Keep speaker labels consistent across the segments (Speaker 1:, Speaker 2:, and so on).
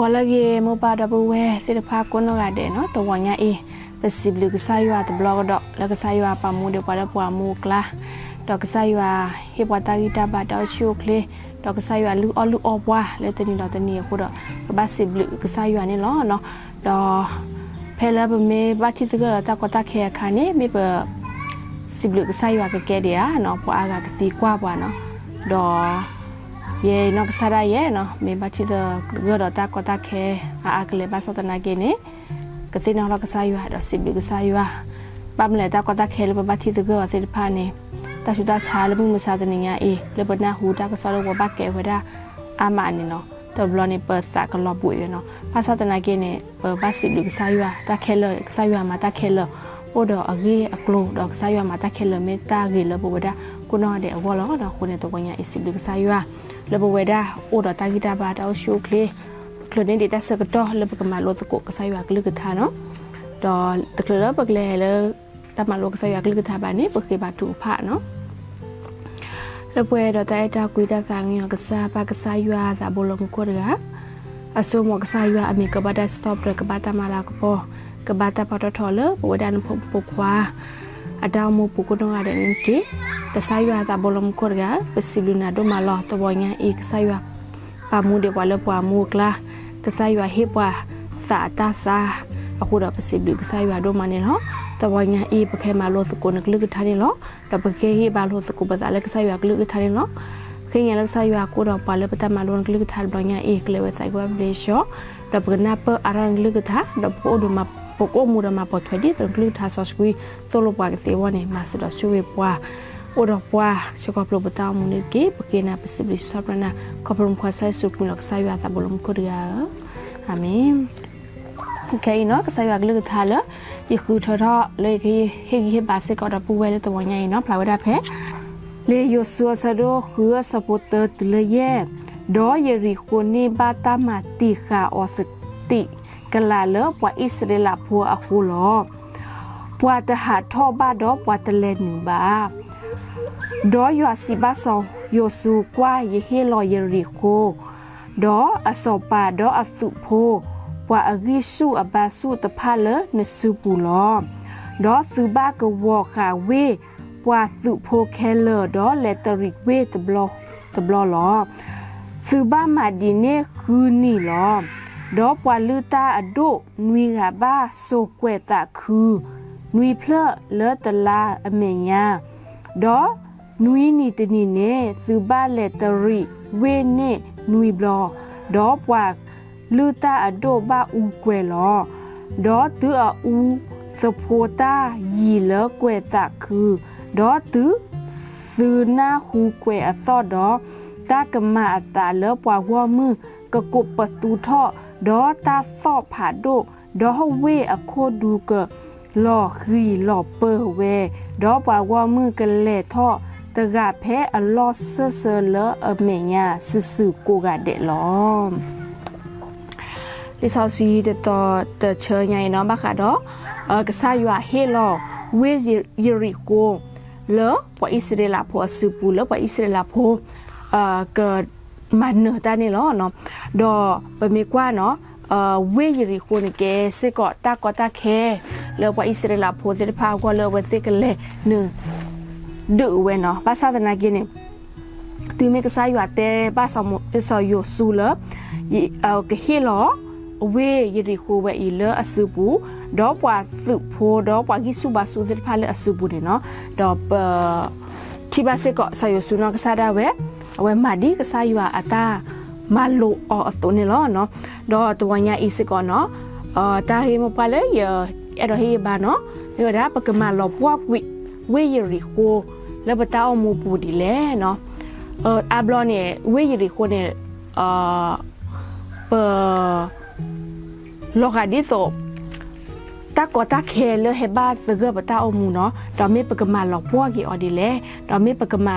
Speaker 1: ဝါလကေမပါဒဘူဝဲစေတဖာကွန်းတော့ကတဲ့နော်တဝညာအေးပစီဘလကစားရွာတဘလော့တော့လကစားရွာပမှု de ပွားပွားမှုကလာတော့ကစားရွာဟေပွားတာဂီတာဘာတော့ချိုကလေတော့ကစားရွာလူအလူအပွားလေတနီတော့တနီခုတော့ပစီဘလကစားရွာနေလောနော်တော့ဖဲလာဘမေဘာတိတကတာကတာခဲခါနေမေပစီဘလကစားရွာကကဲတဲ့နော်ပွားကတိကွာပွားနော်တော့ ye no ksara ye no me ba chi da go da ta ko ta khe a a kle ba sa ta na ke ne ka ti na ro ka sa yu ha da si bi ka sa yu ha ba mle ta ko ta khe le ba thi da go se pha ne ta shu ta cha le bu ma sa ta ni nya e le ba na hu ta ka sa ro ba ke wa da a ma ni no to blo ni pa sa ka lo bu ye no pa sa ta na ke ne ba si bi ka sa yu ha ta khe le ka sa yu ha ma ta khe le โอ ပို့တော့အကြီးအကလို့တော့ဆိုင်ရမှာတက်ခဲလမီတာဂီလဘဝဒကုနော်တဲ့အဝလောတော့ခုနေတော့ညာအစ်စီဘီဆိုင်ရလဘဝဒအိုတော့တာဂီတာဘာတော့ရှုခလေကလနေဒေတာစကတော့လဘကမလို့တကုကဆိုင်ရကလကထာနော်တော့တကလဘကလေလေတမလို့ကဆိုင်ရကလကထာဘာနေပခေဘာတူဖာနော်လပွဲတော့တဲ့တာကွေတာကန်ရကစားပါကစားရတာဘလုံးကိုရကအစုံမကစားရအမေကဘာတာစတော့ကဘာတာမလာကပေါ် ကဘာတာပတော်ထော်လဘဝဒန်ဖပုခွာအတောင်မပုကုတော့ရတဲ့နင်းကေတဆာရွာတာဘလုံးကောရပစီလူနာဒိုမလောတဘောညာဧကဆာရွာပါမှု de ဘွာလပွားမှုကလာတဆာရွာဟေပွားသာတာသာအခုတော့ပစီလူကဆာရွာဒိုမနေလောတဘောညာဧပခဲမလောစကုနကလုကထားနေလောတပခဲဟေဘာလောစကုပဒါလကဆာရွာကလုကထားနေလောခိငယ်လဆာရွာကိုတော့ပါလပတမလောကလုကထားဘညာဧကလေဝဆိုင်ကွာဘလေရှောတပကနာပအရန်ကလုကထားတပိုဒမပ ปกมูรมาปทถวดีตรงกลือทาซอสกุยตลบวากเตวเนมาสุดอช่วยปวาอุดปวาชกอบลบตามุนเกปเกนาปสิบลิสอบรนะขอบรมควาไซสุกุลกไซวาตาบลมคุริยาอามีแค่เนาะก็ใส่แบบลือทาเลยยี่คือทอทอเลยคือเฮกิเฮบาสก็รับปูไว้เลยตัวใหญ่เนาะพลาวดาเพเลยโยสัวสะโดคือสปอเตอร์ตเลยแย่ดอเยริโคเนบาตามาติคาออสติ ကလာလပွာဣစရေလဖွာအခုလောပွာတဟာထောဘာဒေါ်ပွာတလေနူဘာဒေါ်ယွာစီဘာဆောယိုဆူကွာယေဟေလောယရီခိုဒေါ်အစောပါဒေါ်အစုဖိုပွာအဂိစုအဘာစုတဖလနစုပူလောဒေါ်စုဘာကဝခါဝေပွာစုဖိုခဲလဒေါ်လက်တရိဝေတဘလောတဘလောလောစုဘာမာဒီနေခူနီလော ဒေါ်ပွာလူတာအဒိုနွေကဘာဆိုကွဲ့တာခူနွေဖလလောတလာအမေညာဒေါ်နွီနီတနီနေစုဘာလက်တရီဝေနေနွီဘလောဒေါ်ပွာလူတာအဒိုဘာဦးကွယ်လောဒေါ်သူအူစဖိုတာရီလကွယ်တာခုဒေါ်သူစူနာဟူကွယ်အသောဒေါ်တာကမအတာလပွားဝမှုကကုပတူထော ဒေါ်တာသောဖာဒိုဒေါ်ဝေအခိုဒူကလော်ခီလော်ပဝဲဒေါ်ပွားဝမှုကလေထောတကဖဲအလောဆဆလအမေညာဆဆူကိုကတဲ့လောဒီဆောစီတတော်တချေညာနော်ဘခါတော့အကဆာယွာဟေလောဝေဇီရီကိုလောပွာဣစရေလာဖောဆူပူလောပွာဣစရေလာဖောအာကမန်နတာနေလောနော် ဒေါ်ပမေကွာနော်အဝေရီကိုနေကဲစေကောတာကောတာခဲလောပွာဣစရေလာဖောစေဖာကောလောဝစေကလေနုဒူဝဲနော်ဘာသာတနာကိနေသူမေကစားရွာတဲဘာဆောင်မဆောယိုဆူလယအောကဟီလောအဝေးယရီခိုဝဲဤလအစုပူဒေါ်ပွားစုဖိုးဒေါ်ပွားဂိစုဘာစုစစ်ဖာလအစုပူတယ်နော်ဒေါ်ပတိဘာစေကောဆာယိုဆူနော်ကစားတာဝဲအဝဲမာဒီကစားရွာအတာ มาลุออตัวนี่ล้อเนาะดอตัวเนี้ยอีสก่อนเนาะตาเฮมปาเลยเยอเอดอเฮบานเนาะเยอดาปะกมาลอบวกวิเวยริโคแล้วปะตาอมูปูดิแลเนาะเอ่ออาบลอเนี่ยเวยริโคเนี่ยเอ่อเปอโลกาดิโซตากอตาเคเลเฮบาสเกอปะตาอมูเนาะดอมีปะกมาลอบวกอีออดิแลดอมีปะกมา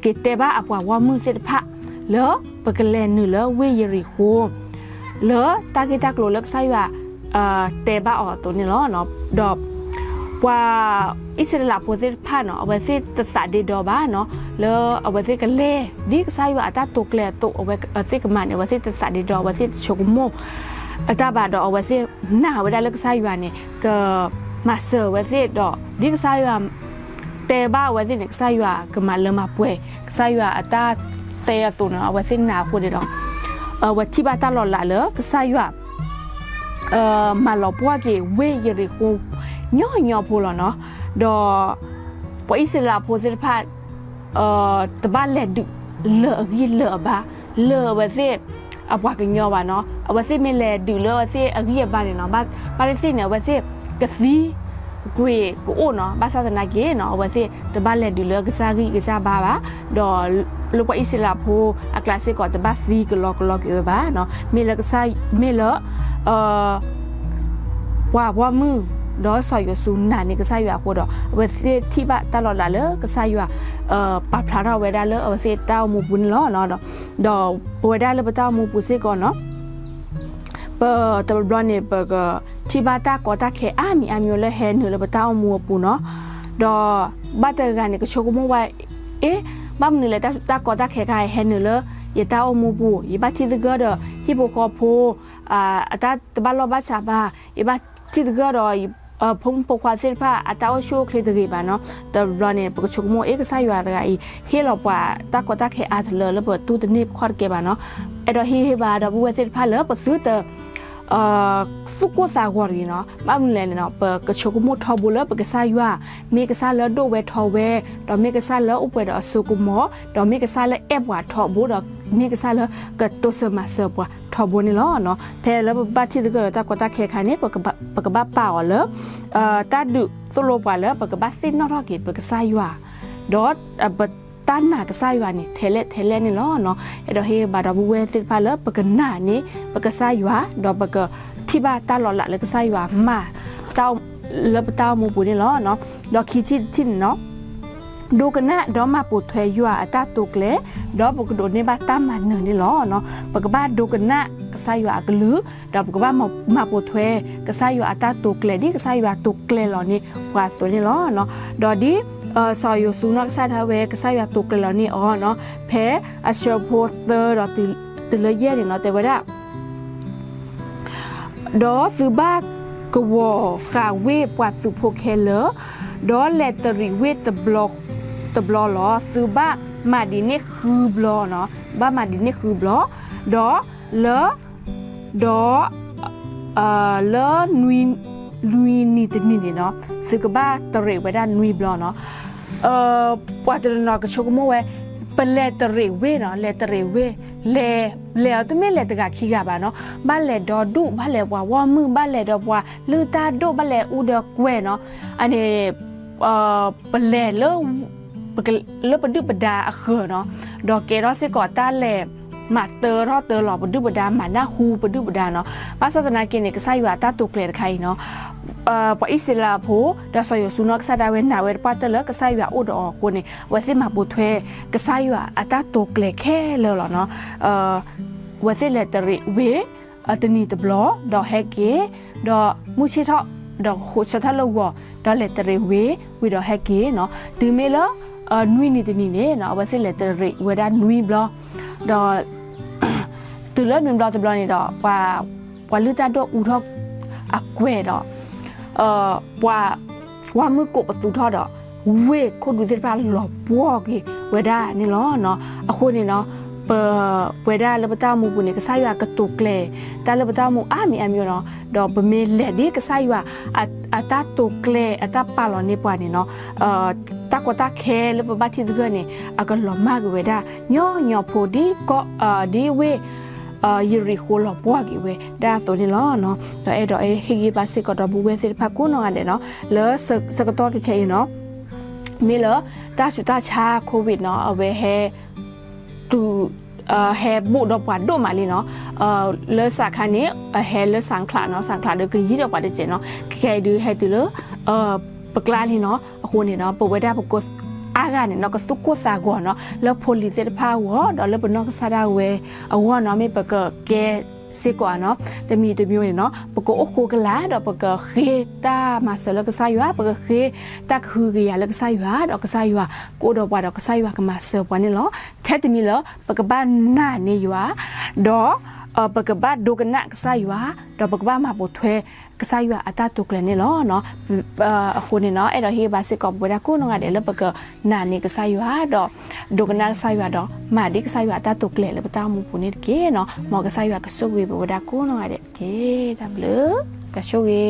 Speaker 1: เกิเตบ้าอปวาว่ามือเสดพะเลอปกเลนนือเลอเวยริโฮเลอตากิตากโลเล็กไซว่าเตบ้าออตัวนี้ล้อเนาะดอบว่าอิสระโพเสดผ่านเนาะเอาไว้เสดตัดสาดีดอบ้าเนาะแล้วเอาไว้เสดกันเล่ดิกไซว่าอาตาตกแหล่ตกเอาไว้เสดกันมาเนเอาไว้เสดตัดสาดีดอกเอาไว้เสดชกโมอาตาบาดอกเอาไว้เสดหน้าไว้ได้เลิกไซว่าเนี่ยก็มาเสิร์ไว้เสดดอกดิกไซว่า แต่บ้าไว้สิเนี่ยไซว่าก็มาเลมาป่วยไซว่าอาตาเตะตัวเนาะเอาไว้สิหน้าคนเดียวเออว่าที่บ้านตลอดละเลยก็ไซว่าเออมาหลอกพวกเกเวยยริโค ညော့ညော့ဖို့လောနော်တော့ပอิสระโพสิพัดเอ่อตะบะแลดุเลอพี่เลอบ้าเลอบ่สิအပွားကညောပါနော်အဝစစ်မလဲဒူလောအစစ်အကြီးရပါနေနော်ဘာဘာစစ်နေဝစစ်ကစီ ကွေကိုအိုနော်ဘာသာတနာကေနော်ဝသိတဘလက်ဒီလကစားကြီးကစားပါပါဒေါ်လောပအစ်စလာဖိုအကလစစ်ကောတဘသီကလောကလောကေပါနော်မေလကစားမေလအာဝါဝါမူဒေါ်ဆော်ယဆူနာနေကစားရွာကိုတော့ဝစီတိဘတလော်လာလေကစားရွာအာပပလာရဝဲဒါလေဝစီတောက်မူပွန်းလောနော်ဒေါ်ဝဲဒါလေပတောက်မူပုစေကောနော်ပတဘလနေပက ที่บาตาก็ตาแค่อามีอามีเลยเห็นหรือเลยบาตาเอามัวปูเนาะดอบาเตอร์กันเนี่ยก็โชกุมว่าเอ๊ะบ้ามหนึ่งเลยตาตาก็ตาแค่กายเห็นหนึ่งเลยยตาอมูปูยบาที่ตกอดฮิโบกอพูอ่าตาตบาลอบาชาบายบาที่ตกอดเอ่อพงปกควาเส้นผ้าอาตาโอชูคลิตรีบาเนาะแต่รอเนี่ยปกชุกโมเอกซาอยู่อะไรเฮลอกว่าตากตาเคอาทเลอระเบิดตู้ตนิบควอดเกบาเนาะไอดอฮีเฮบาดอบูเวเส้นผ้าเลอปซื้อเตอ အာစုကိုစာဝရီနော်မမလဲနော်ပကချုကမိုထဘူလပကဆာရွာမေကဆာလဒိုဝဲထောဝဲတော့မေကဆာလဥပတော့စုကမောတော့မေကဆာလအက်ဘွာထောဘူတော့မေကဆာလကတုစမဆပွာထဘနေလောနော်ဖဲလဘတ်တိကတကတခဲခါနေပကပကဘပါဝလအာတဒုစလိုပါလပကဘစင်နော်ရကေပကဆာယွာဒေါ် ဘတန်နာကဆာယွာနေထဲလက်ထဲလက်နေလောနော်အဲ့တော့ဟေးဘာတော့ဘူးဝဲစစ်ပါလပကနာနေပကဆာယွာဒေါ်ပကတိဘာတလော်လာလကဆာယွာမာတောင်းလပတောင်းမူပူနေလောနော်ဒေါ်ခီချစ်ချင်းနော်ဒုကနာဒေါ်မပူထွဲယွာအတတုကလေဒေါ်ပကဒိုနေဘာတမန်နေလောနော်ပကဘာဒုကနာကဆာယွာကလူဒေါ်ပကဘာမပူထွဲကဆာယွာအတတုကလေဒီကဆာယွာတုကလေလောနေဝါဆိုနေလောနော်ဒေါ်ဒီအဆော်ယဆူနကဆာထားဝဲကဆာယွာတုကလေလောနေအော်နော်ဖဲအရှောဖိုသရတူတလရဲနေနော်တေဝရဒေါ်စဘာကဝခါဝေပွားစုဖိုခဲလဒေါ်လက်တရီဝေတဘလော့တဘလောလောစဘာမာဒီနေခူဘလောနော်ဘာမာဒီနေခူဘလောဒေါ်လောဒေါ်အာလောနွီလူီနီတနီနေနော်စကဘာတရေဝဒနွီဘလောနော်အာပွားတရနော်ကချုကမော อซอยอยู่สูนักไซทาเวกไซายแบตุกเลแล้วนี่อ๋อเนาะเพอเชลโพเตอร์เตื่นตเลยเย่เนี่ยเนาะแต่ว่าได้ดอซื้อบ้ากกวอฟราเวปวัดสุโพเคเลอดอแลตริเวตบล็อกตบลอหรอซื้อบ้ามาดิเนี่ยคือบลอเนาะบ้ามาดิเนี่ยคือบลอดอเลดอเอ่อเลนุยลุยนี่ติดนี่เนาะซื้อกับบ้าตระเรกไว้ด้านนุยบลอเนาะ เออปวดรนอกชกมวยเป็นเลตเรเวเนาะเลตเรเวเลเลตไม่เลตกะขี้กะบาเนาะบ้านเลดอดุบ้านเลบัววอมือบ้านเลดอบัวลือตาดุบ้านเลอูดอกวเนาะอันนี้เออเป็นเลเลเลปดุปดาเขอเนาะดอกเกรอสิกอตาเลมาเตอรอเตอหลอปดุปดามาหน้าฮูปดุปดาเนาะภาษาตนาเกณฑ์เนี่ยก็ใส่อยู่อาตาตุเกลดใครเนาะ ပအိစလာဖို့ဒါဆိုရဆုနကဆဒါဝဲနာဝဲပတ်တလကဆာရွာဥဒောကိုနေဝစီမပုထွဲကဆာရွာအတတိုကလေခဲလော်လော်နော်အာဝစီလက်တရီဝေအတနီတဘလဒေါ်ဟက်ကေဒေါ်မူချီထော့ဒေါ်ခုချထလောဝဒေါ်လက်တရီဝေဝီဒေါ်ဟက်ကေနော်ဒီမေလောအနွိနီတနီနေနော်ဝစီလက်တရီဝဒါနွိဘလဒေါ်တူလနွိဘလတဘလနေတော့ပါဝလူတာတော့ဥထော့အကွဲတော့ 呃我我没过不住他的。ဝေခုဒူဒီပါလောဘောကေဝဒါနီလောနော်အခုနေနော်ပဝဒါလပတာမူပုန်ကဆာယကတုကလေတလပတာမူအာမီအမီနော်ဒေါ်ဘမေလက်ဒီကဆာယအတာတုကလေအတာပါလောနေပွားနေနော်အာတကတာခဲလပဘာတိဒဂနေအကလောမကဝဒါညောညောဖိုဒီကောအာဒီဝေ အာယရီခိုလပွားကြီးဝဲဒါတော်ဒီလောနော်တော့အဲ့တော့အဲ့ဟီဂီပါစစ်ကတော့ဘူးဝဲစစ်ဖက်ကုနော်ရတယ်နော်လောစစကတော့ကခဲနော်မေလတာစုတာချာကိုဗစ်နော်အဝဲဟဲတူ uh he bu do pa do ma li no uh le sa kha ni he le sang kla no sang kla de ki yi do pa de chin no ke du he tu lo uh ပကလာလီနော်အခုနေနော်ပဝဒပကု အားကနေနော်ကစုကုစာကောနော်လဖိုလီတဲ့ဖာဝတော့လဘနောကဆရာဝဲအဝနော်မေပကကဲစေကွာနော်တမီတမျိုးနေနော်ပကောအခုကလာတော့ပကခေတာမဆလကဆာယွာပကခေတက်ခူကရလကဆာယွာတော့ကဆာယွာကိုတော့ပွားတော့ကဆာယွာကမဆပွားနေလောထက်တမီလောပကဘာနာနေယွာတော့အပကဘာဒုကနကဆာယွာတော့ပကဘာမပိုထွဲ ကဆာယွာအတတုကလနေလောနော်အခုနေနော်အဲ့တော့ဟေးဘာစစ်ကောဘွေဒါကိုနော်ငါတယ်လပကနာနေကဆာယွာတော့ဒုကနကဆာယွာတော့မာဒီကဆာယွာအတတုကလေလပတာမှုပူနေကေနော်မောကဆာယွာကဆုဝေဘဝဒါကိုနော်ငါတယ်ကေဒါဘလကရှုဝေ